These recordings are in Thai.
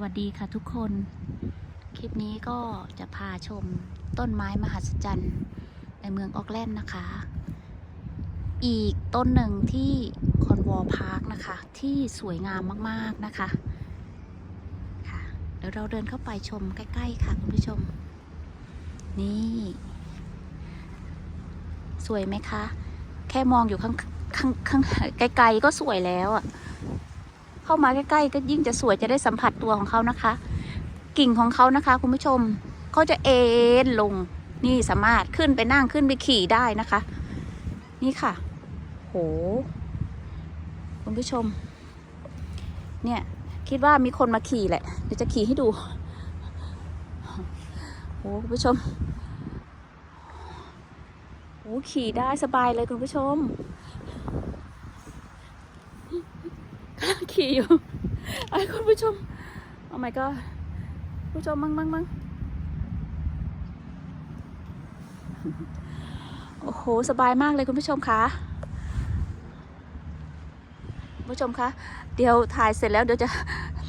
วัสดีค่ะทุกคน คลิปนี้ก็จะพาชมต้นไม้มหัศจรรย์ในเมืองออกแลนด์นะคะ อีกต้นหนึ่งที่คอนวอลพาร์คนะคะ ที่สวยงามมากๆนะคะค่ะเดี๋ยวเราเดินเข้าไปชมใกล้ ๆ ค่ะคุณผู้ชม นี่ สวยไหมคะ แค่มองอยู่ข้างข้างข้างไกลๆก็สวยแล้วอะ เข้ามาใกล้ๆก็ยิ่งจะสวยจะได้สัมผัสตัวของเขานะคะ กิ่งของเขานะคะคุณผู้ชมเขาจะเอ็นลงนี่สามารถขึ้นไปนั่งขึ้นไปขี่ได้นะคะ นี่ค่ะ โห คุณผู้ชม เนี่ย คิดว่ามีคนมาขี่แหละ เดี๋ยวจะขี่ให้ดู โห คุณผู้ชมโหขี่ได้สบายเลยคุณผู้ชม ขี่อยู่ไอ้คุณผู้ชมโอ้ my god ผู้ชมมั่งมั่งมั่งโอ้โห สบายมากเลยคุณผู้ชมคะผู้ชมคะ เดี๋ยวถ่ายเสร็จแล้วเดี๋ยวจะ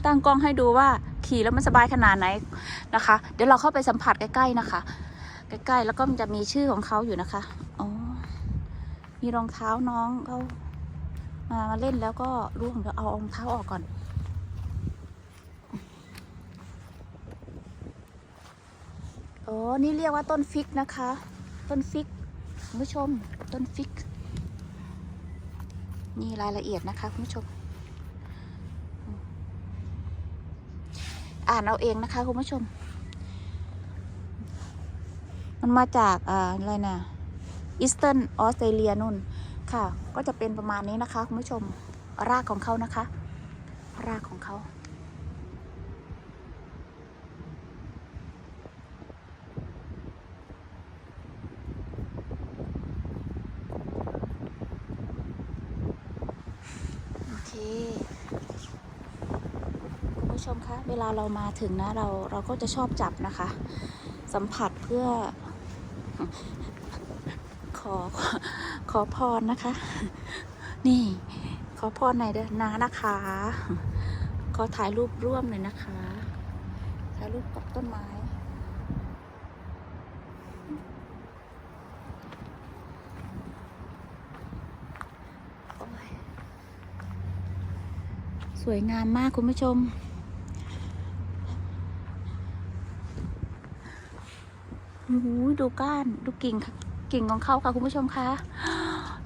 ตั้งกล้องให้ดูว่าขี่แล้วมันสบายขนาดไหนนะคะ เดี๋ยวเราเข้าไปสัมผัสใกล้ๆนะคะ ใกล้ๆ แล้วก็มันจะมีชื่อของเขาอยู่นะคะ อ๋อ มีรองเท้าน้องเขา มามาเล่นแล้วก็ร่วงเดี๋ยวเอารองเท้าออกก่อน โอ้นี่เรียกว่าต้นฟิกนะคะ ต้นฟิกคุณผู้ชม ต้นฟิก นี่รายละเอียดนะคะคุณผู้ชม อ่านเอาเองนะคะคุณผู้ชม มันมาจากอ่าอะไรนะอีสเทิร์นออสเตรเลียนู่น ค่ะ ก็จะเป็นประมาณนี้นะคะคุณผู้ชมรากของเขานะคะ รากของเขาโอเคคุณผู้ชมคะเวลาเรามาถึงนะเราเราก็จะชอบจับนะคะ สัมผัสเพื่อขอ ขอพรนะคะ นี่ ขอพรหน่อยเด้อนะนะคะ ขอถ่ายรูปร่วมหน่อยนะคะ ถ่ายรูปกับต้นไม้สวยงามมากคุณผู้ชมโอ้โหดูก้าน ดูกิ่ง กิ่งของเขาค่ะ คุณผู้ชมคะ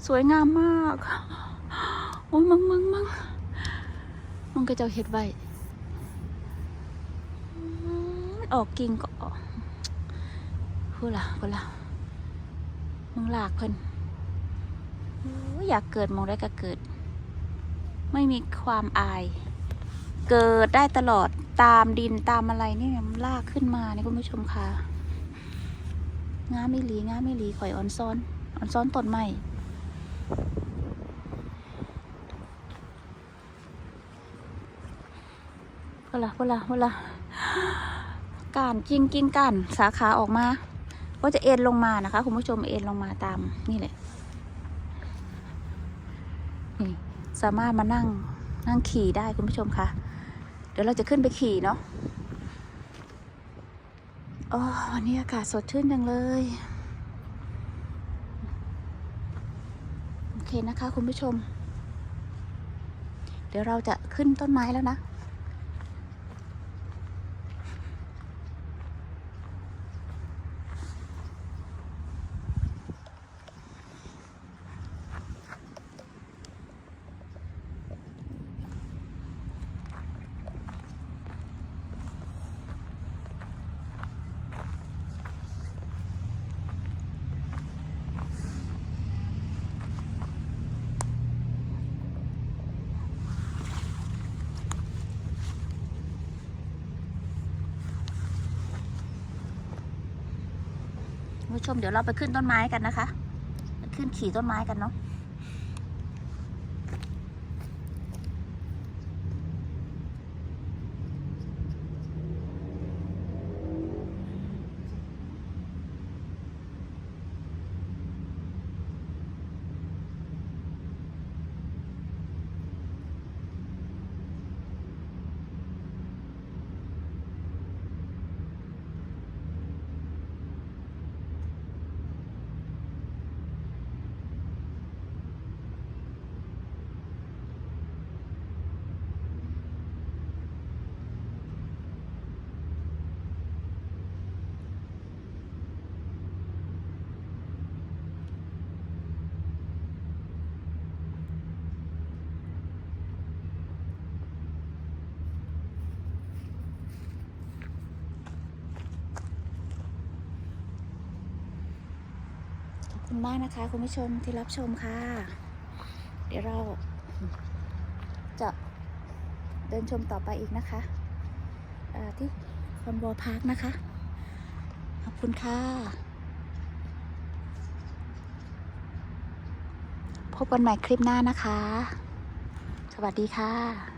สวยงามมาก โอ้ยมึงมึงมึงมึงก็จะเอาเห็ดไว้อออกกิ่งก็ออกพูดละพูดละมึงหลากเพิ่นอยากเกิดมองได้ก็เกิด ไม่มีความอาย เกิดได้ตลอดตามดินตามอะไรนี่มันลากขึ้นมาเนี่ยคุณผู้ชมค่ะงามไม่หลีงามไม่หลีข่อยออนซ้อนออนซ้อนต้นไม้ พอละพอละพอละก้านจริงจริงก้านสาขาออกมา ก็จะเอ็นลงมานะคะ คุณผู้ชมเอ็นลงมาตามนี่แหละนี่สามารถมานั่งนั่งขี่ได้คุณผู้ชมคะเดี๋ยวเราจะขึ้นไปขี่เนาะอ๋อวันนี้อากาศสดชื่นจังเลย โอ เคนะคะคุณผู้ชม เดี๋ยวเราจะขึ้นต้นไม้แล้วนะ ผู้ชมเดี๋ยวเราไปขึ้นต้นไม้กันนะคะ ขึ้นขี่ต้นไม้กันเนาะ คุณมากนะคะ คุณผู้ชมที่รับชมค่ะ เดี๋ยวเราจะเดินชมต่อไปอีกนะคะที่คอนวอลพาร์คนะคะ ขอบคุณค่ะ พบกันใหม่คลิปหน้านะคะ สวัสดีค่ะ